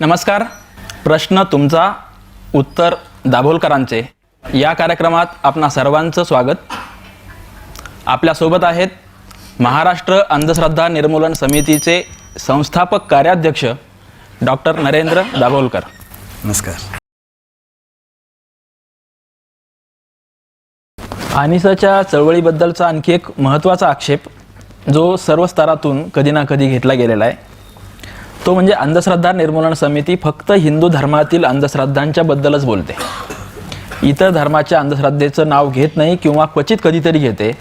नमस्कार. प्रश्न तुमचा उत्तर दाभोलकरांचे. या कार्यक्रमात आपणा सर्वांचं स्वागत. आपल्यासोबत आहेत महाराष्ट्र अंधश्रद्धा निर्मूलन समितीचे संस्थापक कार्याध्यक्ष डॉक्टर नरेंद्र दाभोलकर. नमस्कार. अनिसाच्या चळवळीबद्दलचा आणखी एक महत्त्वाचा आक्षेप जो सर्व स्तरातून कधी ना कधी घेतला गेलेला आहे. तो म्हणजे अंधश्रद्धा निर्मूलन समिती फक्त हिंदू धर्मातील अंधश्रद्धांच्या बद्दलच बोलते. इतर धर्माच्या अंधश्रद्धेचं नाव घेत नाही किंवा क्वचित कधीतरी घेते.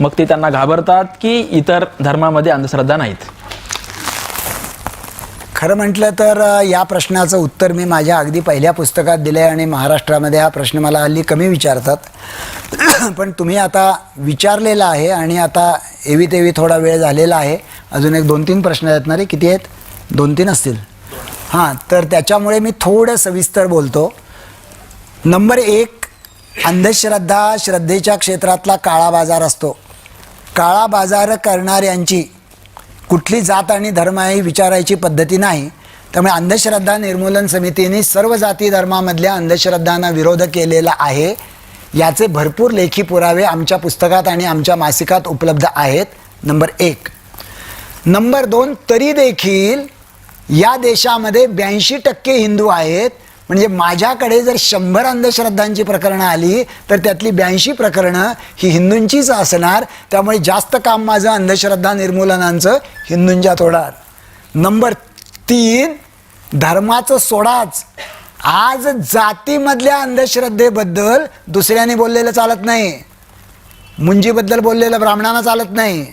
मग ते त्यांना घाबरतात की इतर धर्मामध्ये अंधश्रद्धा नाहीत. खरं म्हटलं तर या प्रश्नाचं उत्तर मी माझ्या अगदी पहिल्या पुस्तकात दिलं आहे आणि महाराष्ट्रामध्ये हा प्रश्न मला हल्ली कमी विचारतात. पण तुम्ही आता विचारलेला आहे आणि आता एवी तेवी थोडा वेळ झालेला आहे. अजून एक दोन तीन प्रश्न आहेत ना रे किती आहेत? दोन तीन असतील. हां तर त्याच्यामुळे मी थोडं सविस्तर बोलतो. नंबर एक अंधश्रद्धा श्रद्धेच्या क्षेत्रातला काळा बाजार असतो. काळा बाजार करणाऱ्यांची कुठली जात आणि धर्म ही विचारायची पद्धती नाही. त्यामुळे अंधश्रद्धा निर्मूलन समितीने सर्व जाती धर्मामधल्या अंधश्रद्धांना विरोध केलेला आहे. याचे भरपूर लेखी पुरावे आमच्या पुस्तकात आणि आमच्या मासिकात उपलब्ध आहेत. नंबर एक. नंबर दोन तरी देखील या देशामध्ये ब्याऐंशी टक्के हिंदू आहेत. म्हणजे माझ्याकडे जर शंभर अंधश्रद्धांची प्रकरणं आली तर त्यातली ब्याऐंशी प्रकरणं ही हिंदूंचीच असणार. त्यामुळे जास्त काम माझं अंधश्रद्धा निर्मूलनांचं हिंदूंच्यात होणार नंबर तीन धर्माचं सोडाच. आज जातीमधल्या अंधश्रद्धेबद्दल दुसऱ्याने बोललेलं चालत नाही. मुंजीबद्दल बोललेलं ब्राह्मणांना चालत नाही.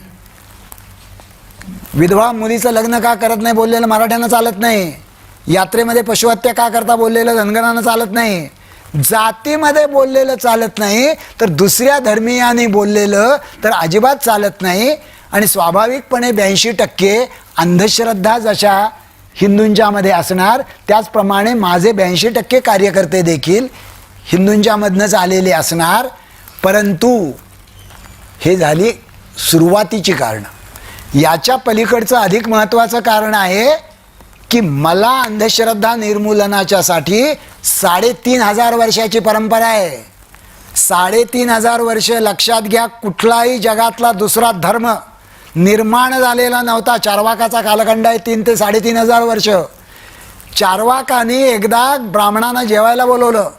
विधवा मुलीचं लग्न का करत नाही बोललेलं मराठ्यांना चालत नाही. यात्रेमध्ये पशुहत्या का करता बोललेलं धनगरांना चालत नाही. जातीमध्ये बोललेलं चालत नाही तर दुसऱ्या धर्मीयाने बोललेलं तर अजिबात चालत नाही. आणि स्वाभाविकपणे ब्याऐंशी टक्के अंधश्रद्धा जशा हिंदूंच्यामध्ये असणार त्याचप्रमाणे माझे ब्याऐंशी टक्के कार्यकर्ते देखील हिंदूंच्यामधनंच आलेले असणार. परंतु हे झाली सुरुवातीची कारणं. याच्या पलीकडचं अधिक महत्त्वाचं कारण आहे की मला अंधश्रद्धा निर्मूलनाच्यासाठी साडेतीन हजार वर्षाची परंपरा आहे. साडेतीन हजार वर्ष लक्षात घ्या कुठलाही जगातला दुसरा धर्म निर्माण झालेला नव्हता. चारवाकाचा कालखंड आहे तीन ते साडेतीन हजार वर्ष. चारवाकाने एकदा ब्राह्मणांना जेवायला बोलवलं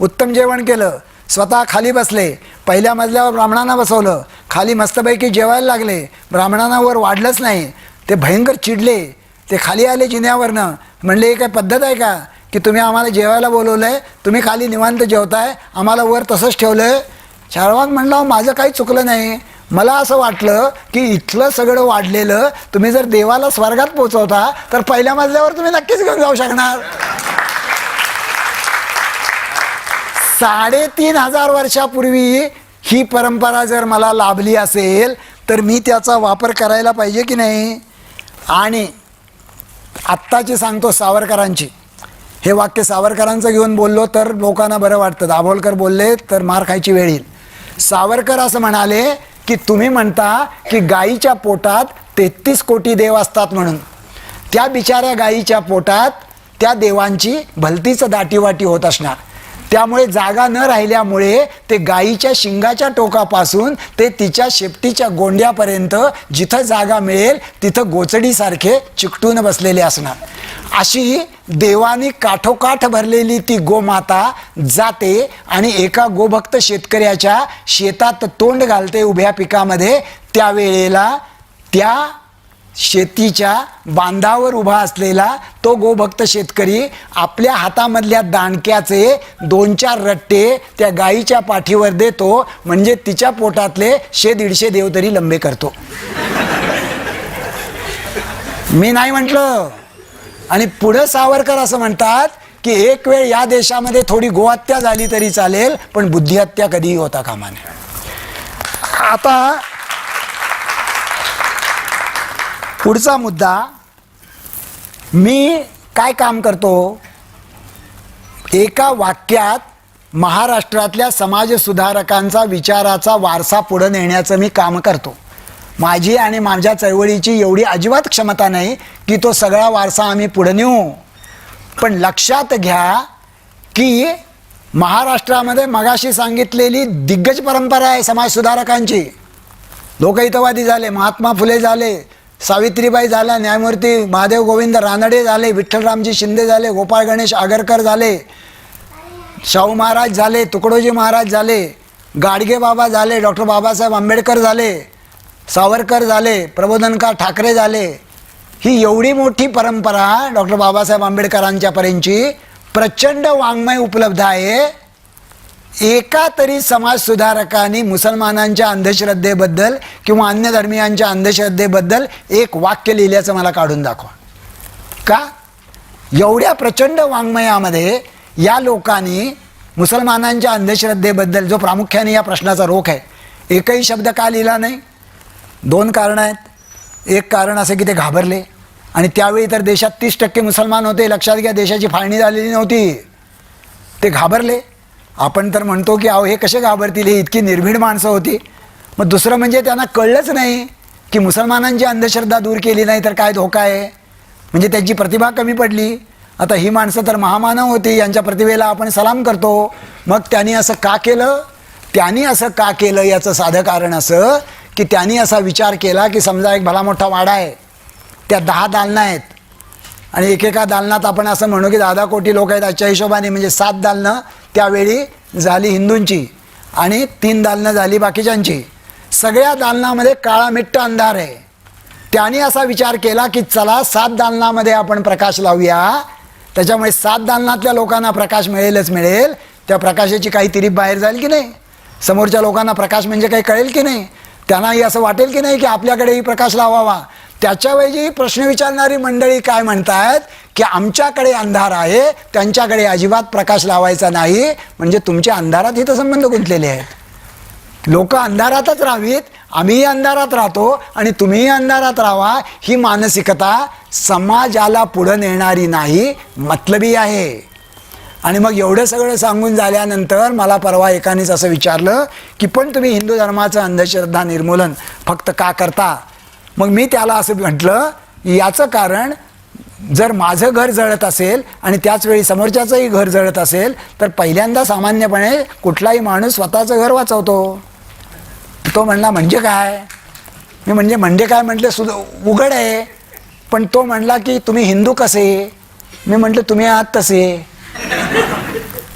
उत्तम जेवण केलं. स्वतः खाली बसले. पहिल्या मजल्यावर ब्राह्मणांना बसवलं. खाली मस्तपैकी जेवायला लागले. ब्राह्मणांना वर वाढलंच नाही. ते भयंकर चिडले. ते खाली आले जिन्यावरनं. म्हणले हे काय पद्धत आहे का? की तुम्ही आम्हाला जेवायला बोलवलं आहे तुम्ही खाली निवांत जेवताय? आम्हाला वर तसंच ठेवलं आहे चारवाक म्हणलं माझं काही चुकलं नाही. मला असं वाटलं की इथलं सगळं वाढलेलं तुम्ही जर देवाला स्वर्गात पोचवता तर पहिल्या मजल्यावर तुम्ही नक्कीच घेऊन जाऊ शकणार. साडेतीन हजार वर्षापूर्वी ही परंपरा जर मला लाभली असेल तर मी त्याचा वापर करायला पाहिजे की नाही? आणि आत्ताची सांगतो सावरकरांची. हे वाक्य सावरकरांचं घेऊन बोललो तर लोकांना बरं वाटतं. दाभोलकर बोलले तर मार खायची वेळ येईल. सावरकर असं म्हणाले की तुम्ही म्हणता की गाईच्या पोटात तेहतीस कोटी देव असतात म्हणून. त्या बिचाऱ्या गाईच्या पोटात त्या देवांची भलतीच दाटीवाटी होत असणार. त्यामुळे जागा न राहिल्यामुळे ते गाईच्या शिंगाच्या टोकापासून ते तिच्या शेपटीच्या गोंड्यापर्यंत जिथं जागा मिळेल तिथं गोचडीसारखे चिकटून बसलेले असणार. अशी देवानी काठोकाठ भरलेली ती गोमाता जाते आणि एका गोभक्त शेतकऱ्याच्या शेतात तोंड घालते उभ्या पिकामध्ये त्यावेळेला त्या शेतीच्या बांधावर उभा असलेला तो गोभक्त शेतकरी आपल्या हातामधल्या दाणक्याचे दोन चार रट्टे त्या गाईच्या पाठीवर देतो म्हणजे तिच्या पोटातले शे दीडशे देव तरी लंबे करतो. मी नाही म्हटलं. आणि पुढं सावरकर असं म्हणतात की एक वेळ या देशामध्ये थोडी गोहत्या झाली तरी चालेल पण बुद्धिहत्या कधीही होता कामा नये. आता पुढचा मुद्दा मी काय काम करतो? एका वाक्यात महाराष्ट्रातल्या समाजसुधारकांचा विचाराचा वारसा पुढं नेण्याचं मी काम करतो. माझी आणि माझ्या चळवळीची एवढी अजिबात क्षमता नाही की तो सगळा वारसा आम्ही पुढं नेऊ. पण लक्षात घ्या की महाराष्ट्रामध्ये मगाशी सांगितलेली दिग्गज परंपरा आहे समाज सुधारकांची. लोकहितवादी झाले महात्मा फुले झाले सावित्रीबाई झाल्या न्यायमूर्ती महादेव गोविंद रानडे झाले विठ्ठलरामजी शिंदे झाले गोपाळ गणेश आगरकर झाले शाहू महाराज झाले तुकडोजी महाराज झाले गाडगे बाबा झाले डॉक्टर बाबासाहेब आंबेडकर झाले सावरकर झाले प्रबोधनकार ठाकरे झाले. ही एवढी मोठी परंपरा डॉक्टर बाबासाहेब आंबेडकरांच्यापर्यंतची प्रचंड वाङ्मय उपलब्ध आहे. एका तरी समाज सुधारकांनी मुसलमानांच्या अंधश्रद्धेबद्दल किंवा अन्य धर्मियांच्या अंधश्रद्धेबद्दल एक वाक्य लिहिल्याचं मला काढून दाखवा. का? एवढ्या प्रचंड वाङ्मयामध्ये या लोकांनी मुसलमानांच्या अंधश्रद्धेबद्दल जो प्रामुख्याने या प्रश्नाचा रोख आहे एकही शब्द का लिहिला नाही? दोन कारणं आहेत. एक कारण असं की ते घाबरले. आणि त्यावेळी तर देशात तीस टक्के मुसलमान होते. लक्षात घ्या देशाची फाळणी झालेली नव्हती. ते घाबरले. आपण तर म्हणतो की अहो हे कसे घाबरतील? हे इतकी निर्भीड माणसं होती. मग दुसरं म्हणजे त्यांना कळलंच नाही की मुसलमानांची अंधश्रद्धा दूर केली नाही तर काय धोका आहे. म्हणजे त्यांची प्रतिभा कमी पडली. आता ही माणसं तर महामानव होती. यांच्या प्रतिभेला आपण सलाम करतो. मग त्यांनी असं का केलं? त्यांनी असं का केलं? याचं साधं कारण असं की त्यांनी असा विचार केला की समजा एक भला मोठा वाडा आहे. त्या दहा दालनं आहेत. आणि एकेका दालनात आपण असं म्हणू की दहा कोटी लोक आहेत आजच्या हिशोबाने म्हणजे सात दालनं त्यावेळी झाली हिंदूंची आणि तीन दालनं झाली बाकीच्यांची. सगळ्या दालनामध्ये काळा मिट्ट अंधार आहे. त्याने असा विचार केला की चला सात दालनामध्ये आपण प्रकाश लावूया. त्याच्यामुळे सात दालनातल्या लोकांना प्रकाश मिळेलच मिळेल. त्या प्रकाशाची काही तिरीप बाहेर जाईल की नाही? समोरच्या लोकांना प्रकाश म्हणजे काही कळेल की नाही? त्यांनाही असं वाटेल की नाही की आपल्याकडेही प्रकाश लावावा? त्याच्याऐवजी प्रश्न विचारणारी मंडळी काय म्हणतात की आमच्याकडे अंधार आहे त्यांच्याकडे अजिबात प्रकाश लावायचा नाही म्हणजे तुमच्या अंधारात हितसंबंध गुंतलेले आहेत. लोक अंधारातच राहावीत आम्हीही अंधारात राहतो आणि तुम्हीही अंधारात राहा ही मानसिकता समाजाला पुढं नेणारी नाही मतलबी आहे. आणि मग एवढं सगळं सांगून झाल्यानंतर मला परवा एकानेच असं विचारलं की पण तुम्ही हिंदू धर्माचं अंधश्रद्धा निर्मूलन फक्त का करता? मग मी त्याला असं म्हटलं याचं कारण जर माझं घर जळत असेल आणि त्याचवेळी समोरच्याचंही घर जळत असेल तर पहिल्यांदा सामान्यपणे कुठलाही माणूस स्वतःचं घर वाचवतो. तो म्हणला म्हणजे काय? मी म्हणजे म्हणजे काय? म्हटलं सुद उघड आहे. पण तो म्हणला की तुम्ही हिंदू कसे? मी म्हटलं तुम्ही आहात तसे.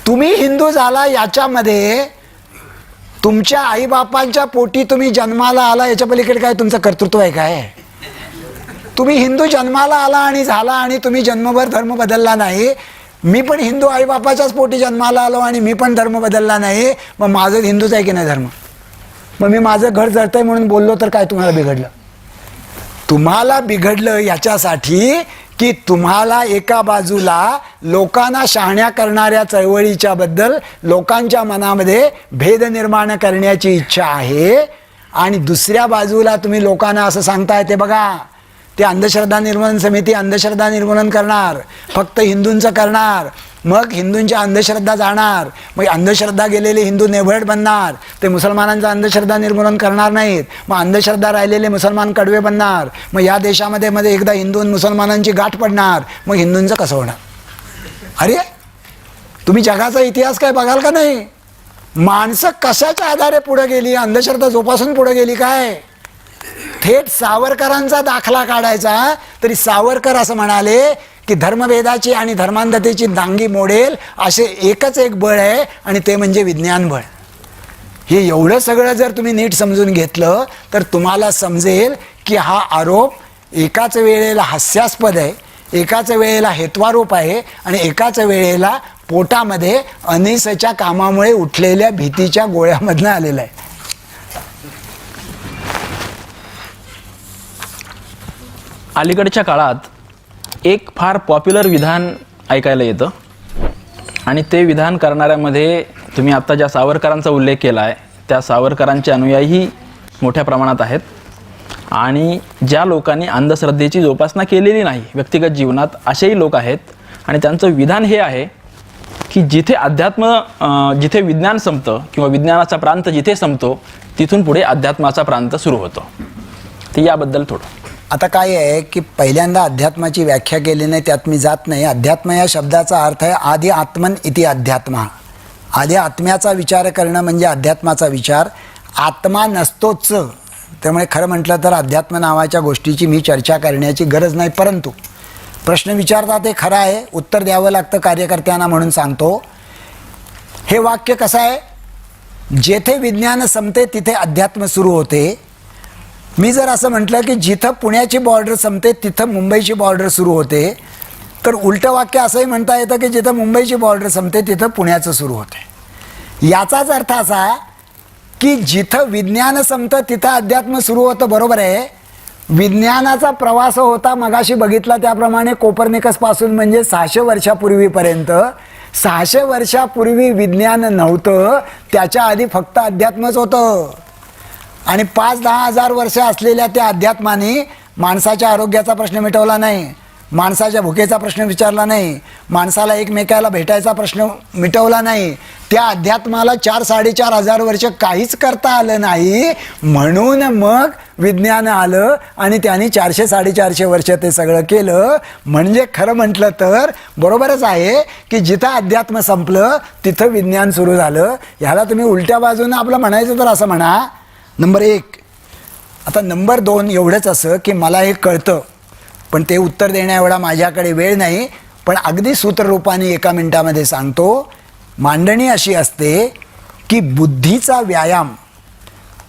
तुम्ही हिंदू झाला याच्यामध्ये तुमच्या आईबापांच्या पोटी तुम्ही जन्माला आला याच्या पलीकडे काय तुमचं कर्तृत्व आहे काय? तुम्ही हिंदू जन्माला आला आणि झाला आणि तुम्ही जन्मभर धर्म बदलला नाही. मी पण हिंदू आईबापाच्याच पोटी जन्माला आलो आणि मी पण धर्म बदलला नाही. मग माझं हिंदूच आहे की नाही धर्म? मग मी माझं घर जळतंय म्हणून बोललो तर काय तुम्हाला बिघडलं? तुम्हाला बिघडलं याच्यासाठी की तुम्हाला एका बाजूला लोकांना शहाण्या करणाऱ्या चळवळीच्या बद्दल लोकांच्या मनामध्ये भेद निर्माण करण्याची इच्छा आहे आणि दुसऱ्या बाजूला तुम्ही लोकांना असं सांगताय ते बघा ते अंधश्रद्धा निर्मूलन समिती अंधश्रद्धा निर्मूलन करणार फक्त हिंदूंचं करणार मग हिंदूंच्या अंधश्रद्धा जाणार. मग अंधश्रद्धा गेलेले हिंदू नेभट बनणार. ते मुसलमानांचं अंधश्रद्धा निर्मूलन करणार नाहीत. मग अंधश्रद्धा राहिलेले मुसलमान कडवे बनणार. मग या देशामध्ये मध्ये एकदा हिंदू आणि मुसलमानांची गाठ पडणार. मग हिंदूंचं कसं होणार? अरे तुम्ही जगाचा इतिहास काय बघाल का नाही? माणसं कशाच्या आधारे पुढे गेली? अंधश्रद्धा जोपासून पुढे गेली काय? थेट सावरकरांचा दाखला काढायचा तरी सावरकर असं म्हणाले की धर्मभेदाची आणि धर्मांधतेची दांगी मोडेल असे एकच एक बळ आहे आणि ते म्हणजे विज्ञान बळ. हे एवढं सगळं जर तुम्ही नीट समजून घेतलं तर तुम्हाला समजेल की हा आरोप एकाच वेळेला हास्यास्पद आहे एकाच वेळेला हेत्वारोप आहे आणि एकाच वेळेला पोटामध्ये अनिसच्या कामामुळे उठलेल्या भीतीच्या गोळ्यामधनं आलेला आहे. अलीकडच्या काळात एक फार पॉप्युलर विधान ऐकायला येतं. आणि ते विधान करणाऱ्यामध्ये तुम्ही आत्ता ज्या सावरकरांचा उल्लेख केला आहे त्या सावरकरांचे अनुयायी मोठ्या प्रमाणात आहेत. आणि ज्या लोकांनी अंधश्रद्धेची जोपासना केलेली नाही व्यक्तिगत जीवनात असेही लोक आहेत. आणि त्यांचं विधान हे आहे की जिथे अध्यात्म जिथे विज्ञान संपतं किंवा विज्ञानाचा प्रांत जिथे संपतो तिथून पुढे अध्यात्माचा प्रांत सुरू होतो. ते याबद्दल थोडं. आता काय आहे की पहिल्यांदा अध्यात्माची व्याख्या केली नाही त्यात मी जात नाही. अध्यात्म या शब्दाचा अर्थ आहे आधी आत्मन इति अध्यात्मा. आधी आत्म्याचा विचार करणं म्हणजे अध्यात्माचा विचार. आत्मा नसतोच. त्यामुळे खरं म्हटलं तर अध्यात्म नावाच्या गोष्टीची मी चर्चा करण्याची गरज नाही परंतु प्रश्न विचारता ते खरं आहे उत्तर द्यावं लागतं कार्यकर्त्यांना म्हणून सांगतो. हे वाक्य कसं आहे? जेथे विज्ञान संपते तिथे अध्यात्म सुरू होते. मी जर असं म्हटलं की जिथं पुण्याची बॉर्डर संपते तिथं मुंबईची बॉर्डर सुरू होते तर उलटं वाक्य असंही म्हणता येतं की जिथं मुंबईची बॉर्डर संपते तिथं पुण्याचं सुरू होते. याचाच अर्थ असा की जिथं विज्ञान संपतं तिथं अध्यात्म सुरू होतं बरोबर आहे. विज्ञानाचा प्रवास होता मगाशी बघितला त्याप्रमाणे कोपर्निकसपासून म्हणजे सहाशे वर्षापूर्वीपर्यंत. सहाशे वर्षापूर्वी विज्ञान नव्हतं त्याच्या आधी फक्त अध्यात्मच होतं. आणि पाच दहा हजार वर्ष असलेल्या त्या अध्यात्माने माणसाच्या आरोग्याचा प्रश्न मिटवला नाही माणसाच्या भुकेचा प्रश्न विचारला नाही माणसाला एकमेकाला भेटायचा प्रश्न मिटवला नाही. त्या अध्यात्माला चार साडेचार हजार वर्ष काहीच करता आलं नाही. म्हणून मग विज्ञान आलं आणि त्यांनी चारशे साडेचारशे वर्ष ते सगळं केलं. म्हणजे खरं म्हटलं तर बरोबरच आहे की जिथं अध्यात्म संपलं तिथं विज्ञान सुरू झालं. ह्याला तुम्ही उलट्या बाजूनं आपलं म्हणायचं तर असं म्हणा नंबर एक. आता नंबर दोन एवढंच असं की मला हे कळतं पण ते उत्तर देण्या एवढा माझ्याकडे वेळ नाही पण अगदी सूत्ररूपाने एका मिनटामध्ये सांगतो. मांडणी अशी असते की बुद्धीचा व्यायाम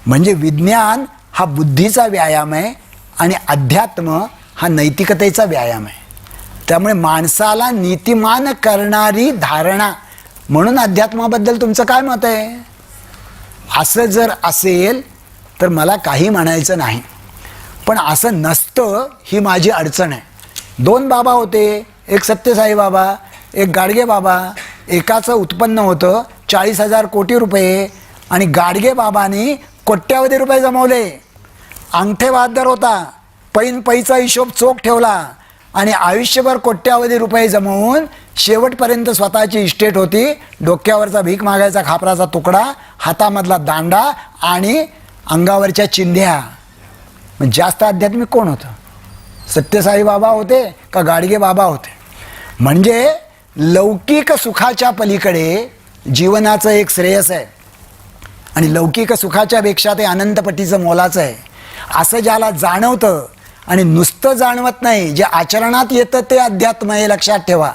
म्हणजे विज्ञान हा बुद्धीचा व्यायाम आहे आणि अध्यात्म हा नैतिकतेचा व्यायाम आहे. त्यामुळे माणसाला नीतिमान करणारी धारणा म्हणून अध्यात्माबद्दल तुमचं काय मत आहे? असं जर असेल तर मला काही म्हणायचं नाही. पण असं नसतं ही माझी अडचण आहे. दोन बाबा होते एक सत्यसाई बाबा एक गाडगे बाबा. एकाचं उत्पन्न होतं चाळीस हजार कोटी रुपये आणि गाडगे बाबांनी कोट्यावधी रुपये जमवले. अंगठे बहादर होता पैन पैचा हिशोब चोख ठेवला आणि आयुष्यभर कोट्यावधी रुपये जमवून शेवटपर्यंत स्वतःची इस्टेट होती. डोक्यावरचा भीक मागायचा खापराचा तुकडा हातामधला दांडा आणि अंगावरच्या चिंध्या. मग जास्त आध्यात्मिक कोण होतं? सत्यसाई बाबा होते का गाडगे बाबा होते? म्हणजे लौकिक सुखाच्या पलीकडे जीवनाचं एक श्रेयस आहे. आणि लौकिक सुखाच्या पेक्षा ते अनंतपटीचं मोलाचं आहे. असं ज्याला जाणवतं आणि नुसतं जाणवत नाही जे आचरणात येतं ते अध्यात्म हे लक्षात ठेवा.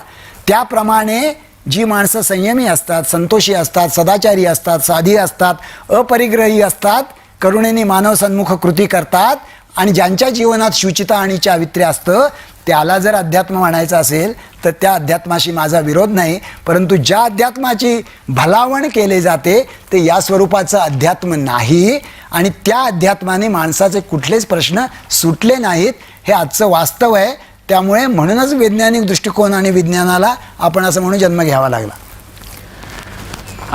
त्याप्रमाणे जी माणसं संयमी असतात संतोषी असतात सदाचारी असतात साधी असतात अपरिग्रही असतात करुणेने मानव सन्मुख कृती करतात आणि ज्यांच्या जीवनात शुचिता आणि चावित्र्य असतं त्याला जर अध्यात्म म्हणायचं असेल तर त्या अध्यात्माशी माझा विरोध नाही. परंतु ज्या अध्यात्माची भलावण केले जाते ते या स्वरूपाचं अध्यात्म नाही. आणि त्या अध्यात्माने माणसाचे कुठलेच प्रश्न सुटले नाहीत. हे आजचं वास्तव आहे. त्यामुळे म्हणूनच वैज्ञानिक दृष्टिकोन आणि विज्ञानाला आपण असं म्हणून जन्म घ्यावा लागला.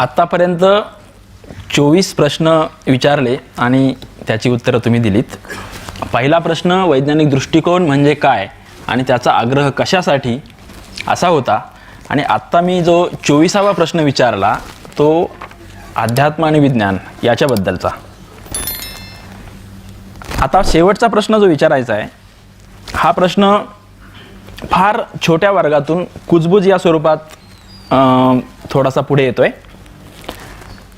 आत्तापर्यंत चोवीस प्रश्न विचारले आणि त्याची उत्तरं तुम्ही दिलीत. पहिला प्रश्न वैज्ञानिक दृष्टिकोन म्हणजे काय आणि त्याचा आग्रह कशासाठी? असा होता. आणि आत्ता मी जो चोवीसावा प्रश्न विचारला तो अध्यात्म आणि विज्ञान याच्याबद्दलचा. आता शेवटचा प्रश्न जो विचारायचा आहे हा प्रश्न फार छोट्या वर्गातून कुजबुज या स्वरूपात थोडासा पुढे येतोय.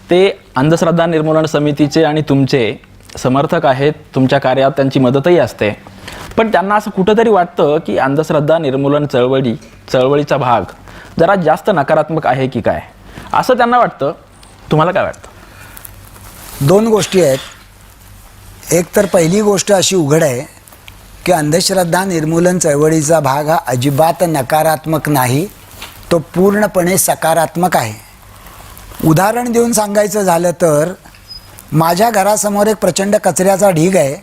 ते अंधश्रद्धा निर्मूलन समितीचे आणि तुमचे समर्थक आहेत तुमच्या कार्यात त्यांची मदतही असते. पण त्यांना असं कुठंतरी वाटतं की अंधश्रद्धा निर्मूलन चळवळी चळवळीचा भाग जरा जास्त नकारात्मक आहे की काय? असं त्यांना वाटतं. तुम्हाला काय वाटतं? दोन गोष्टी आहेत. एक तर पहिली गोष्ट अशी उघड आहे की अंधश्रद्धा निर्मूलन चळवळीचा भाग हा अजिबात नकारात्मक नाही तो पूर्णपणे सकारात्मक आहे. उदाहरण देऊन सांगायचं झालं तर माझ्या घरासमोर एक प्रचंड कचऱ्याचा ढीग आहे.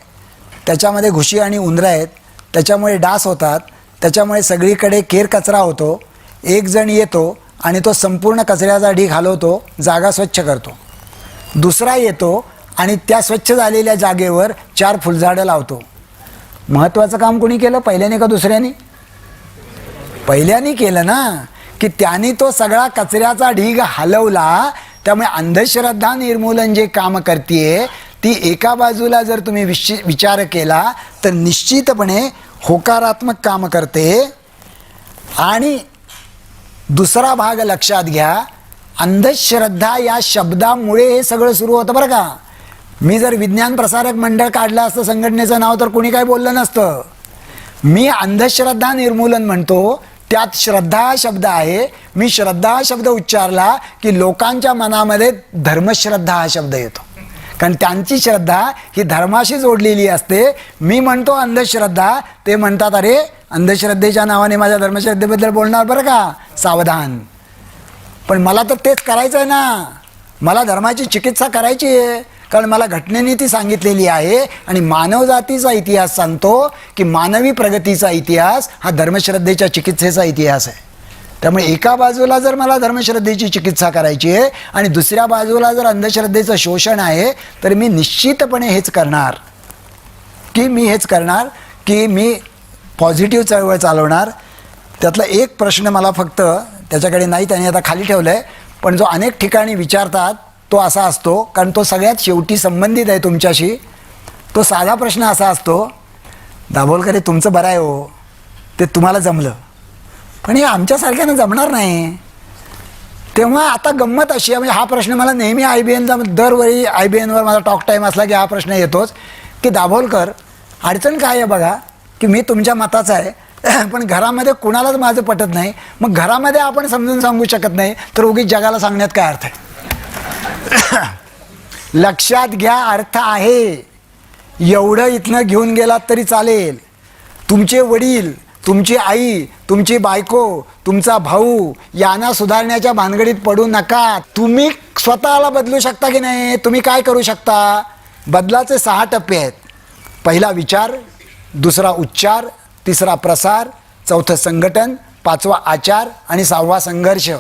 त्याच्यामध्ये घुशी आणि उंदरं आहेत. त्याच्यामुळे डास होतात. त्याच्यामुळे सगळीकडे केर कचरा होतो. एक जण येतो आणि तो संपूर्ण कचऱ्याचा ढीग हलवतो जागा स्वच्छ करतो. दुसरा येतो आणि त्या स्वच्छ झालेल्या जागेवर चार फुलझाडं लावतो. महत्त्वाचं काम कोणी केलं? पहिल्याने का दुसऱ्याने? पहिल्याने केलं ना? की त्यांनी तो सगळा कचऱ्याचा ढीग हलवला त्यामुळे अंधश्रद्धा निर्मूलन जे काम करते ती एका बाजूला जर तुम्ही विशि विचार केला तर निश्चितपणे होकारात्मक काम करते. आणि दुसरा भाग लक्षात घ्या अंधश्रद्धा या शब्दामुळे हे सगळं सुरू होतं बरं का. मी जर विज्ञान प्रसारक मंडळ काढलं असतं संघटनेचं नाव तर कोणी काय बोललं नसतं. मी अंधश्रद्धा निर्मूलन म्हणतो त्यात श्रद्धा शब्द आहे. मी श्रद्धा शब्द उच्चारला की लोकांच्या मनामध्ये धर्मश्रद्धा हा शब्द येतो. कारण त्यांची श्रद्धा ही धर्माशी जोडलेली असते. मी म्हणतो अंधश्रद्धा ते म्हणतात अरे अंधश्रद्धेच्या नावाने माझ्या धर्मश्रद्धेबद्दल बोलणार बरं का? सावधान. पण मला तर तेच करायचं आहे ना. मला धर्माची चिकित्सा करायची आहे. कारण मला घटनेने ती सांगितलेली आहे आणि मानवजातीचा इतिहास सांगतो की मानवी प्रगतीचा इतिहास हा धर्मश्रद्धेच्या चिकित्सेचा इतिहास आहे. त्यामुळे एका बाजूला जर मला धर्मश्रद्धेची चिकित्सा करायची आहे आणि दुसऱ्या बाजूला जर अंधश्रद्धेचं शोषण आहे तर मी निश्चितपणे हेच करणार. की मी हेच करणार की मी पॉझिटिव्ह चळवळ चालवणार. त्यातला एक प्रश्न मला फक्त त्याच्याकडे नाही त्याने आता खाली ठेवलं आहे पण जो अनेक ठिकाणी विचारतात तो असा असतो कारण तो सगळ्यात शेवटी संबंधित आहे तुमच्याशी. तो साधा प्रश्न असा असतो दाभोलकर हे तुमचं बरं आहे हो. ते तुम्हाला जमलं. पण हे आमच्यासारख्यानं जमणार नाही. तेव्हा आता गंमत अशी आहे म्हणजे हा प्रश्न मला नेहमी आय बी एनचा दरवेळी आय बी एनवर माझा टॉक टाईम असला की हा प्रश्न येतोच की दाभोलकर अडचण काय आहे बघा की मी तुमच्या मताचा आहे पण घरामध्ये कुणालाच माझं पटत नाही. मग घरामध्ये आपण समजून सांगू शकत नाही तर उगीच जगाला सांगण्यात काय अर्थ आहे? लक्षात घ्या अर्थ आहे. एवढं इथनं घेऊन गेलात तरी चालेल. तुमचे वडील तुमची आई तुमची बायको तुमचा भाऊ यांना सुधारण्याच्या भानगडीत पडू नका. तुम्ही स्वतःला बदलू शकता की नाही? तुम्ही काय करू शकता? बदलाचे सहा टप्पे आहेत. पहिला विचार दुसरा उच्चार तिसरा प्रसार चौथं संघटन पाचवा आचार आणि सहावा संघर्ष.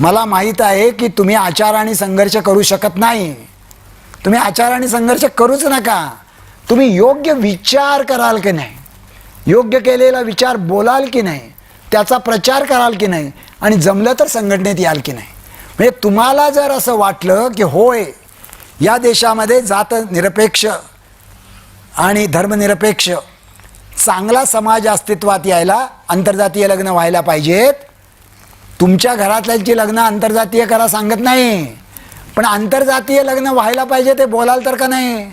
मला माहीत आहे की तुम्ही आचार आणि संघर्ष करू शकत नाही. तुम्ही आचार आणि संघर्ष करूच नका. तुम्ही योग्य विचार कराल की नाही? योग्य केलेला विचार बोलाल की नाही? त्याचा प्रचार कराल की नाही? आणि जमलं तर संघटनेत याल की नाही? म्हणजे तुम्हाला जर असं वाटलं की होय या देशामध्ये जात निरपेक्ष आणि धर्मनिरपेक्ष चांगला समाज अस्तित्वात यायला आंतरजातीय लग्न व्हायला पाहिजेत तुमच्या घरातल्यांची लग्न आंतरजातीय करा सांगत नाही. पण आंतरजातीय लग्न व्हायला पाहिजे ते बोलाल तर का नाही?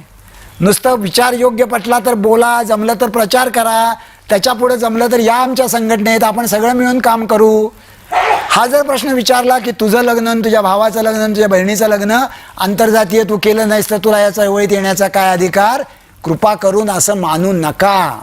नुसतं विचार योग्य पटला तर बोला जमलं तर प्रचार करा. त्याच्यापुढे जमलं तर या आमच्या संघटनेत आपण सगळं मिळून काम करू. हा जर प्रश्न विचारला की तुझं लग्न तुझ्या भावाचं लग्न तुझ्या बहिणीचं लग्न आंतरजातीय तू केलं नाहीस तर तुला या चळवळीत येण्याचा काय अधिकार? कृपा करून असं मानू नका.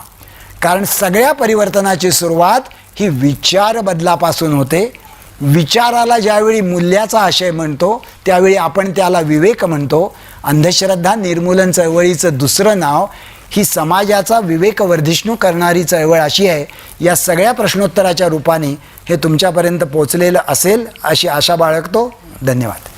कारण सगळ्या परिवर्तनाची सुरुवात ही विचार बदलापासून होते. विचाराला ज्यावेळी मूल्याचा आशय म्हणतो त्यावेळी आपण त्याला विवेक म्हणतो. अंधश्रद्धा निर्मूलन चळवळीचं दुसरं नाव ही समाजाचा विवेकवर्धिष्णू करणारी चळवळ अशी आहे. या सगळ्या प्रश्नोत्तराच्या रूपाने हे तुमच्यापर्यंत पोचलेलं असेल अशी आशा बाळगतो. धन्यवाद.